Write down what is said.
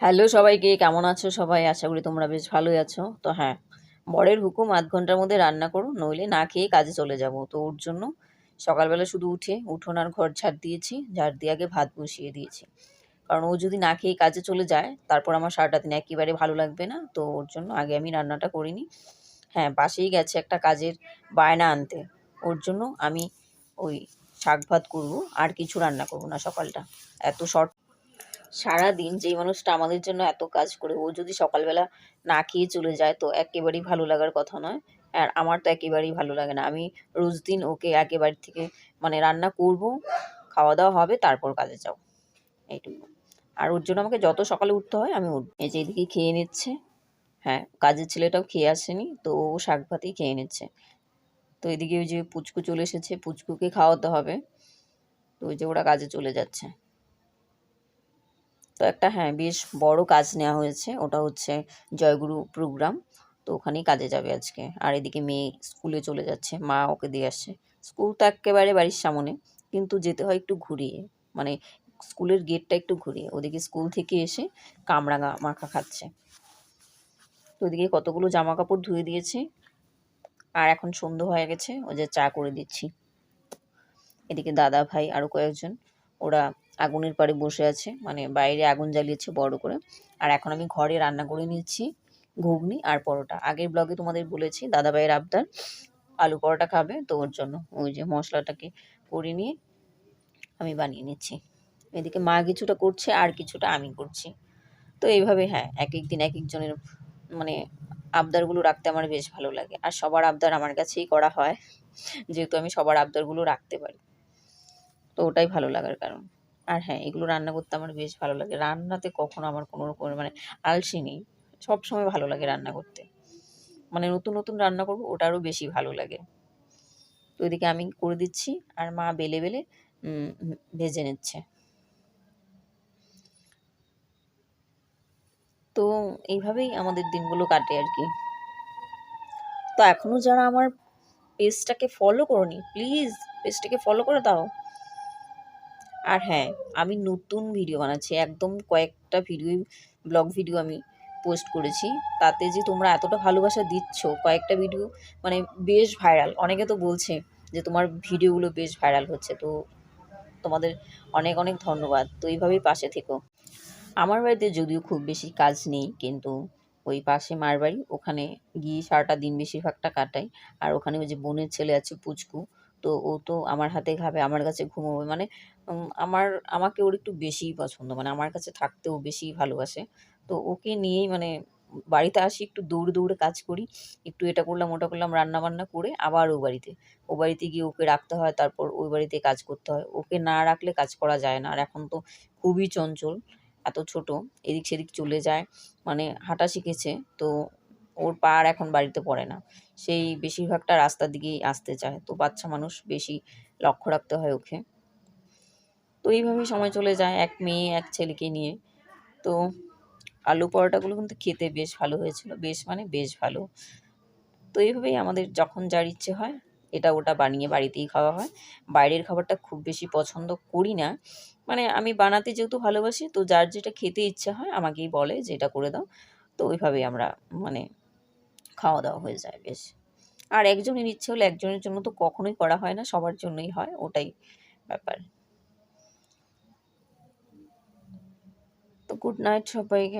Hello সবাইকে, কেমন আছো সবাই? আশা করি তোমরা বেশ ভালোই আছো। তো হ্যাঁ বরের হুকুম, আধ ঘণ্টার মধ্যে রান্না করো, নইলে না খেয়ে কাজে চলে যাব। তো ওর জন্য সকালবেলা শুধু উঠে উঠোন আর ঘর ঝাড় দিয়েছি, ঝাড় দিয়ে আগে ভাত বসিয়ে দিয়েছি। কারণ ও যদি না খেয়ে কাজে চলে যায়, তারপর আমার সারাটা দিন একেবারে ভালো লাগবে না। তো ওর জন্য আগে আমি রান্নাটা করিনি। হ্যাঁ পাশেই গেছে একটা কাজের বায়না আনতে। ওর জন্য আমি ওই শাক ভাত করব, আর কিছু রান্না করব না সকালটা। এত শর্ট সারাদিন যেই মানুষটা আমাদের জন্য এত কাজ করে, ও যদি সকালবেলা না খেয়ে চলে যায় তো একেবারেই ভালো লাগার কথা নয়। আর আমার তো একেবারেই ভালো লাগে না। আমি রোজ দিন ওকে একেবারে থেকে মানে রান্না করব, খাওয়া দাওয়া হবে, তারপর কাজে যাও এইটুকু। আর ওর জন্য আমাকে যত সকালে উঠতে হয় আমি উঠ এই যে এদিকে খেয়ে নিচ্ছে। হ্যাঁ কাজের ছেলেটাও খেয়ে আসেনি, তো ও শাক ভাতেই খেয়ে নিচ্ছে। তো এদিকে ওই যে পুচকু চলে এসেছে, পুচকুকে খাওয়াতে হবে। তো ওই যে ওরা কাজে চলে যাচ্ছে। তো একটা হ্যাঁ বেশ বড় কাজ নেওয়া হয়েছে। ওটা হচ্ছে জয়গুরু প্রোগ্রাম তো ওখানেই কাজে যাবে আজকে। আর এদিকে মেয়ে স্কুলে চলে যাচ্ছে, মা ওকে দিয়ে আসছে। স্কুল তো একেবারে বাড়ির সামনে, কিন্তু যেতে হয় একটু ঘুরিয়ে। মানে স্কুলের গেটটা একটু ঘুরিয়ে। ওদিকে স্কুল থেকে এসে কামরাঙা মাখা খাচ্ছে। তো ওদিকে কতগুলো জামা কাপড় ধুয়ে দিয়েছি। আর এখন সন্ধ্যে হয়ে গেছে ও যে চা করে দিচ্ছি। এদিকে দাদা ভাই আরও কয়েকজন, ওরা আগুনের পাড়ে বসে আছে মানে বাইরে আগুন জ্বালিয়েছে বড় করে। আর এখন আমি ঘরে রান্না করে নিচ্ছি ঘুগনি আর পরোটা। আগের ব্লগে তোমাদের বলেছি দাদা ভাইয়ের আবদার, আলু পরোটা খাবে, তো ওর জন্য ওই যে মশলাটাকে করে নিয়ে আমি বানিয়ে নিচ্ছি। এদিকে মা কিছুটা করছে, আর কিছুটা আমি করছি। তো এইভাবে হ্যাঁ এক এক দিন এক একজনের মানে আবদারগুলো রাখতে আমার বেশ ভালো লাগে। আর সবার আবদার আমার কাছেই করা হয়, যেহেতু আমি সবার আবদারগুলো রাখতে পারি। তো ওটাই ভালো লাগার কারণ। আর হ্যাঁ এগুলো রান্না করতে আমার বেশ ভালো লাগে। রান্নাতে কখনো আমার কোনো রকমের মানে আলসি নেই। সবসময় ভালো লাগে রান্না করতে। মানে নতুন নতুন রান্না করব ওটা আরও বেশি ভালো লাগে। তো এদিকে আমি করে দিচ্ছি, আর মা বেলে বেলে ভেজে নিচ্ছে। তো এইভাবেই আমাদের দিনগুলো কাটে আর কি। তো এখনও যারা আমার পেজটাকে ফলো করনি প্লিজ পেজটাকে ফলো করে দাও। আর হ্যাঁ আমি নতুন ভিডিও বানাচ্ছি। একদম কয়েকটা ভিডিও ব্লগ ভিডিও আমি পোস্ট করেছি। তাতে যে তোমরা এতটা ভালোবাসা দিচ্ছ, কয়েকটা ভিডিও মানে বেশ ভাইরাল অনেকে তো বলছে যে তোমার ভিডিওগুলো বেশ ভাইরাল হচ্ছে। তো তোমাদের অনেক অনেক ধন্যবাদ। তো এইভাবেই পাশে থেকো। আমার বাড়িতে যদিও খুব বেশি কাজ নেই, কিন্তু ওই পাশে মার বাড়ি, ওখানে গিয়ে সারাটা দিন বেশিরভাগটা কাটাই। আর ওখানে ওই যে বোনের ছেলে আছে পুচকু তো ও তো আমার হাতে খাবে, আমার কাছে ঘুমোবে। মানে আমার, আমাকে ওর একটু বেশিই পছন্দ। মানে আমার কাছে থাকতেও বেশি ভালোবাসে। তো ওকে নিয়েই মানে বাড়িতে আসি, একটু দৌড়ে দৌড়ে কাজ করি। একটু এটা করলাম, ওটা করলাম রান্না বান্না করে আবার ও বাড়িতে। ও বাড়িতে গিয়ে ওকে রাখতে হয়, তারপর ওই বাড়িতে কাজ করতে হয়। ওকে না রাখলে কাজ করা যায় না। আর এখন তো খুবই চঞ্চল, এত ছোট, এদিক সেদিক চলে যায়। মানে হাঁটা শিখেছে। তো ওর পা আর এখন বাড়িতে পড়ে না। সেই বেশিরভাগটা রাস্তার দিকেই আসতে চায়। তো বাচ্চা মানুষ বেশি লক্ষ্য রাখতে হয় ওকে। তো এইভাবেই সময় চলে যায় এক মেয়ে, এক ছেলেকে নিয়ে। তো আলু পরোটাগুলো কিন্তু খেতে বেশ ভালো হয়েছিল। বেশ মানে বেশ ভালো। তো এইভাবেই আমাদের যখন যার ইচ্ছে হয়, এটা ওটা বানিয়ে বাড়িতেই খাওয়া হয়। বাইরের খাবারটা খুব বেশি পছন্দ করি না। মানে আমি বানাতে যেহেতু ভালোবাসি, তো যার যেটা খেতে ইচ্ছে হয় আমাকেই বলে যে এটা করে দাও। তো ওইভাবেই আমরা মানে খাওয়া দাওয়া হয়ে যায় বেশ। আর একজনের ইচ্ছে হলে একজনের জন্য তো কখনোই করা হয় না, সবার জন্যই হয়, ওটাই ব্যাপার। তো গুড নাইট সবাইকে।